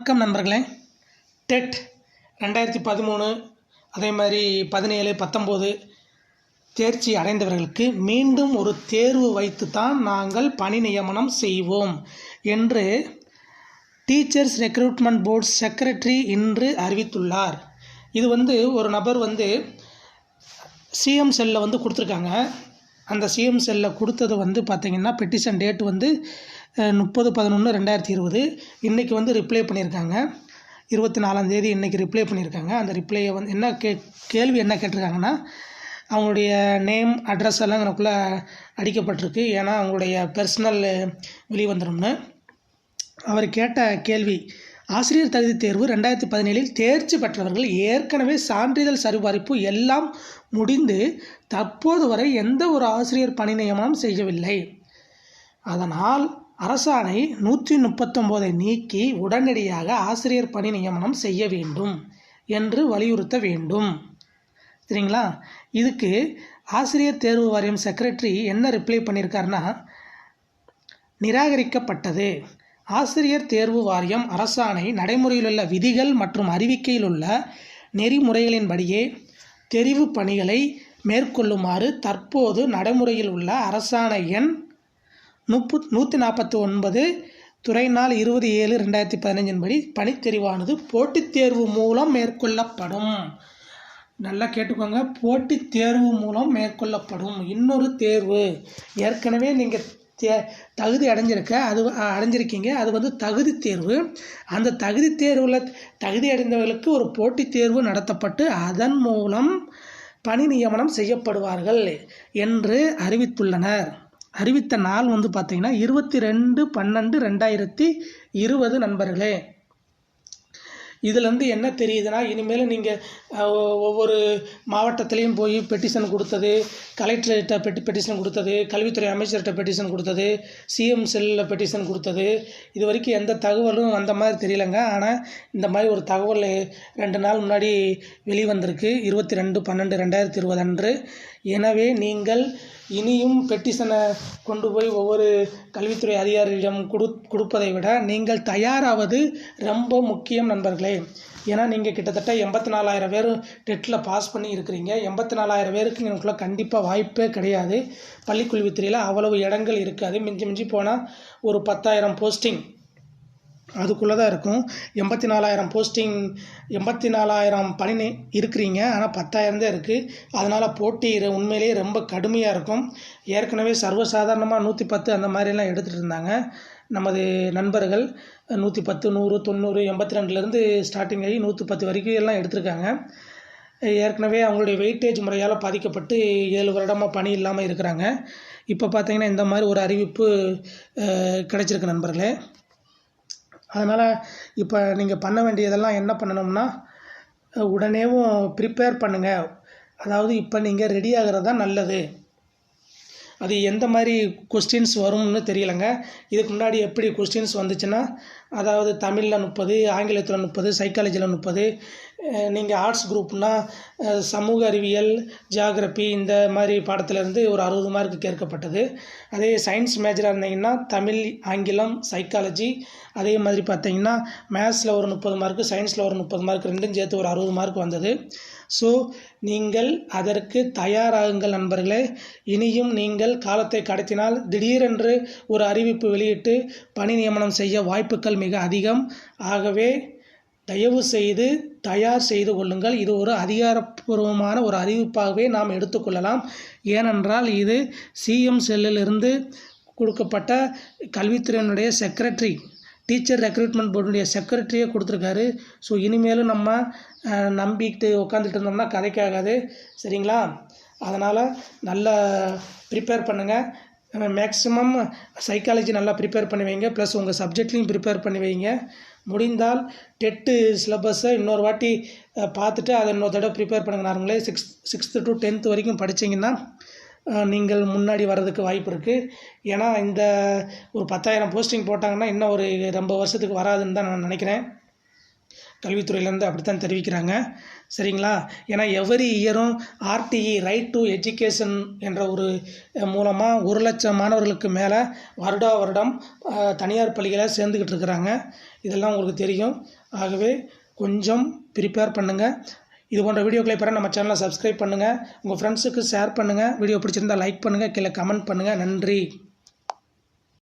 வணக்கம் நண்பர்களே. டெட் ரெண்டாயிரத்தி பதிமூணு அதே மாதிரி பதினேழு பத்தொம்போது தேர்ச்சி அடைந்தவர்களுக்கு மீண்டும் ஒரு தேர்வு வைத்து தான் நாங்கள் பணி நியமனம் செய்வோம் என்று டீச்சர்ஸ் ரெக்ரூட்மெண்ட் போர்ட் செக்ரட்டரி இன்று அறிவித்துள்ளார். இது வந்து ஒரு நபர் வந்து சிஎம் செல்லில் வந்து கொடுத்துருக்காங்க. அந்த சிஎம் செல்லில் கொடுத்தது வந்து பார்த்திங்கன்னா பெட்டிஷன் டேட் வந்து முப்பது பதினொன்று ரெண்டாயிரத்தி இருபது. இன்றைக்கி வந்து ரிப்ளை பண்ணியிருக்காங்க இருபத்தி நாலாந்தேதி இன்றைக்கி ரிப்ளை பண்ணியிருக்காங்க அந்த ரிப்ளையை வந்து என்ன கே கேள்வி என்ன கேட்டிருக்காங்கன்னா அவங்களுடைய நேம் அட்ரஸ் எல்லாம் எனக்குள்ளே அடிக்கப்பட்டிருக்கு. ஏன்னா அவங்களுடைய பர்சனல் வெளிவந்துடும்னு அவர் கேட்ட கேள்வி ஆசிரியர் தகுதி தேர்வு ரெண்டாயிரத்தி பதினேழில் தேர்ச்சி பெற்றவர்கள் ஏற்கனவே சான்றிதழ் சரிபார்ப்பு எல்லாம் முடிந்து தற்போது வரை எந்த ஒரு ஆசிரியர் பணி நியமனம் செய்யவில்லை. அதனால் அரசாணை நூற்றி முப்பத்தொம்போதை நீக்கி உடனடியாக ஆசிரியர் பணி நியமனம் செய்ய வேண்டும் என்று வலியுறுத்த வேண்டும். சரிங்களா? இதுக்கு ஆசிரியர் தேர்வு வாரியம் செக்ரட்டரி என்ன ரிப்ளை பண்ணியிருக்காருன்னா நிராகரிக்கப்பட்டது. ஆசிரியர் தேர்வு வாரியம் அரசாணை நடைமுறையில் உள்ள விதிகள் மற்றும் அறிவிக்கையில் உள்ள நெறிமுறைகளின்படியே தெரிவு பணிகளை மேற்கொள்ளுமாறு தற்போது நடைமுறையில் உள்ள அரசாணை எண் முப்பு நூற்றி நாற்பத்தி ஒன்பது துறை நாள் இருபது ஏழு ரெண்டாயிரத்தி பதினஞ்சின் படி பணித்தெரிவானது போட்டித் தேர்வு மூலம் மேற்கொள்ளப்படும். நல்லா கேட்டுக்கோங்க. போட்டித் தேர்வு மூலம் மேற்கொள்ளப்படும். இன்னொரு தேர்வு. ஏற்கனவே நீங்கள் தே தகுதி அடைஞ்சிருக்க அது அடைஞ்சிருக்கீங்க. அது வந்து தகுதி தேர்வு. அந்த தகுதி தேர்வில் தகுதி அடைந்தவர்களுக்கு ஒரு போட்டித் தேர்வு நடத்தப்பட்டு அதன் மூலம் பணி நியமனம் செய்யப்படுவார்கள் என்று அறிவித்துள்ளனர். அறிவித்த நாள் வந்து பார்த்திங்கன்னா இருபத்தி ரெண்டு பன்னெண்டு ரெண்டாயிரத்தி இருபது நண்பர்களே. இதுலேருந்து என்ன தெரியுதுன்னா இனிமேல் நீங்கள் ஒவ்வொரு மாவட்டத்துலேயும் போய் பெட்டிஷன் கொடுத்தது கலெக்டர்கிட்ட பெட்டி பெட்டிஷன் கொடுத்தது கல்வித்துறை அமைச்சர்கிட்ட பெட்டிஷன் கொடுத்தது சிஎம் செல்லில் பெட்டிஷன் கொடுத்தது. இது வரைக்கும் எந்த தகவலும் அந்த மாதிரி தெரியலங்க. ஆனால் இந்த மாதிரி ஒரு தகவல் ரெண்டு நாள் முன்னாடி வெளிவந்திருக்கு. இருபத்தி ரெண்டு பன்னெண்டு ரெண்டாயிரத்தி இருபது அன்று. எனவே நீங்கள் இனியும் பெட்டிஷனை கொண்டு போய் ஒவ்வொரு கல்வித்துறை அதிகாரியிடம் கொடு கொடுப்பதை விட நீங்கள் தயாராவது ரொம்ப முக்கியம் நண்பர்களே. ஏன்னா நீங்கள் கிட்டத்தட்ட எண்பத்தி நாலாயிரம் பேர் டெட்டில் பாஸ் பண்ணி இருக்கிறீங்க. எண்பத்தி நாலாயிரம் பேருக்கு எனக்குள்ள கண்டிப்பாக வாய்ப்பே கிடையாது. பள்ளிக்கல்வித்துறையில் அவ்வளவு இடங்கள் இருக்காது. மிஞ்சி மிஞ்சி போனால் ஒரு பத்தாயிரம் போஸ்டிங் அதுக்குள்ளே தான் இருக்கும். எண்பத்தி நாலாயிரம் போஸ்டிங் எண்பத்தி நாலாயிரம் பணி இருக்கிறீங்க. ஆனால் பத்தாயிரம் தான் இருக்குது அதனால் போட்டி உண்மையிலேயே ரொம்ப கடுமையாக இருக்கும். ஏற்கனவே சர்வசாதாரணமாக நூற்றி பத்து அந்த மாதிரிலாம் எடுத்துகிட்டு இருந்தாங்க. நமது நண்பர்கள் நூற்றி பத்து நூறு தொண்ணூறு எண்பத்தி ரெண்டுலேருந்து ஸ்டார்டிங் ஆகி நூற்றி பத்து வரைக்கும் எல்லாம் எடுத்திருக்காங்க. ஏற்கனவே அவங்களுடைய வெயிட்டேஜ் முறையால் பாதிக்கப்பட்டு ஏழு வருடமாக பணி இல்லாமல் இருக்கிறாங்க. இப்போ பார்த்தீங்கன்னா இந்த மாதிரி ஒரு அறிவிப்பு கிடச்சிருக்கு நண்பர்களே. அதனால் இப்போ நீங்கள் பண்ண வேண்டியதெல்லாம் என்ன பண்ணணும்னா உடனேவும் ப்ரிப்பேர் பண்ணுங்கள் அதாவது இப்போ நீங்கள் ரெடி ஆகிறது தான் நல்லது. அது எந்த மாதிரி கொஸ்டின்ஸ் வரும்னு தெரியலைங்க. இதுக்கு முன்னாடி எப்படி கொஸ்டின்ஸ் வந்துச்சுன்னா அதாவது தமிழில் முப்பது ஆங்கிலத்தில் முப்பது சைக்காலஜியில் முப்பது நீங்கள் ஆர்ட்ஸ் குரூப்னால் சமூக அறிவியல் ஜியாகிரபி இந்த மாதிரி பாடத்திலேருந்து ஒரு அறுபது மார்க்கு கேட்கப்பட்டது. அதே சயின்ஸ் மேஜராக இருந்தீங்கன்னா தமிழ் ஆங்கிலம் சைக்காலஜி அதே மாதிரி பார்த்தீங்கன்னா மேத்ஸில் ஒரு முப்பது மார்க்கு சயின்ஸில் ஒரு முப்பது மார்க் ரெண்டும் சேர்த்து ஒரு அறுபது மார்க் வந்தது. ஸோ நீங்கள் அதற்கு தயாராகுங்கள் நண்பர்களே. இனியும் நீங்கள் காலத்தை கடத்தினால் திடீரென்று ஒரு அறிவிப்பு வெளியிட்டு பணி நியமனம் செய்ய வாய்ப்புகள் மிக அதிகம். ஆகவே தயவு செய்து தயார் செய்து கொள்ளுங்கள். இது ஒரு அதிகாரப்பூர்வமான ஒரு அறிவிப்பாகவே நாம் எடுத்துக்கொள்ளலாம். ஏனென்றால் இது சிஎம் செல்லிலிருந்து கொடுக்கப்பட்ட கல்வித்துறையினுடைய செக்ரட்டரி டீச்சர் ரெக்ரூட்மெண்ட் போர்டுடைய செக்ரட்டரியே கொடுத்துருக்காரு. ஸோ இனிமேலும் நம்ம நம்பிக்கிட்டு உட்காந்துட்டு இருந்தோம்னா கதைக்காகாது. சரிங்களா? அதனால் நல்லா ப்ரிப்பேர் பண்ணுங்கள் மேக்ஸிமம் சைக்காலஜி நல்லா ப்ரிப்பேர் பண்ணி வைங்க. ப்ளஸ் உங்கள் சப்ஜெக்ட்லேயும் ப்ரிப்பேர் பண்ணி வைங்க. முடிந்தால் டெட்டு சிலபஸை இன்னொரு வாட்டி பார்த்துட்டு அதை இன்னொரு தடவை ப்ரிப்பேர் பண்ணுங்க. நார்மலே சிக்ஸ் சிக்ஸ்த்து டு டென்த்து வரைக்கும் படித்தீங்கன்னா நீங்கள் முன்னாடி வர்றதுக்கு வாய்ப்பு இருக்குது ஏன்னா இந்த ஒரு பத்தாயிரம் போஸ்டிங் போட்டாங்கன்னா இன்னும் ஒரு ரொம்ப வருஷத்துக்கு வராதுன்னு தான் நான் நினைக்கிறேன். கல்வித்துறையிலேருந்து அப்படி தான் தெரிவிக்கிறாங்க. சரிங்களா? ஏன்னா எவ்ரி இயரும் ஆர்டிஇ ரைட் டு எஜுகேஷன் என்ற ஒரு மூலமாக ஒரு லட்சம் மாணவர்களுக்கு மேலே வருடா வருடம் தனியார் பள்ளிகளை சேர்ந்துக்கிட்டு இருக்கிறாங்க. இதெல்லாம் உங்களுக்கு தெரியும். ஆகவே கொஞ்சம் ப்ரிப்பேர் பண்ணுங்கள் இது போன்ற வீடியோக்களை பெற நம்ம சேனலை சப்ஸ்கிரைப் பண்ணுங்கள் உங்கள் ஃப்ரெண்ட்ஸுக்கு ஷேர் பண்ணுங்கள் வீடியோ பிடிச்சிருந்தா லைக் பண்ணுங்கள் கீழே கமெண்ட் பண்ணுங்கள் நன்றி.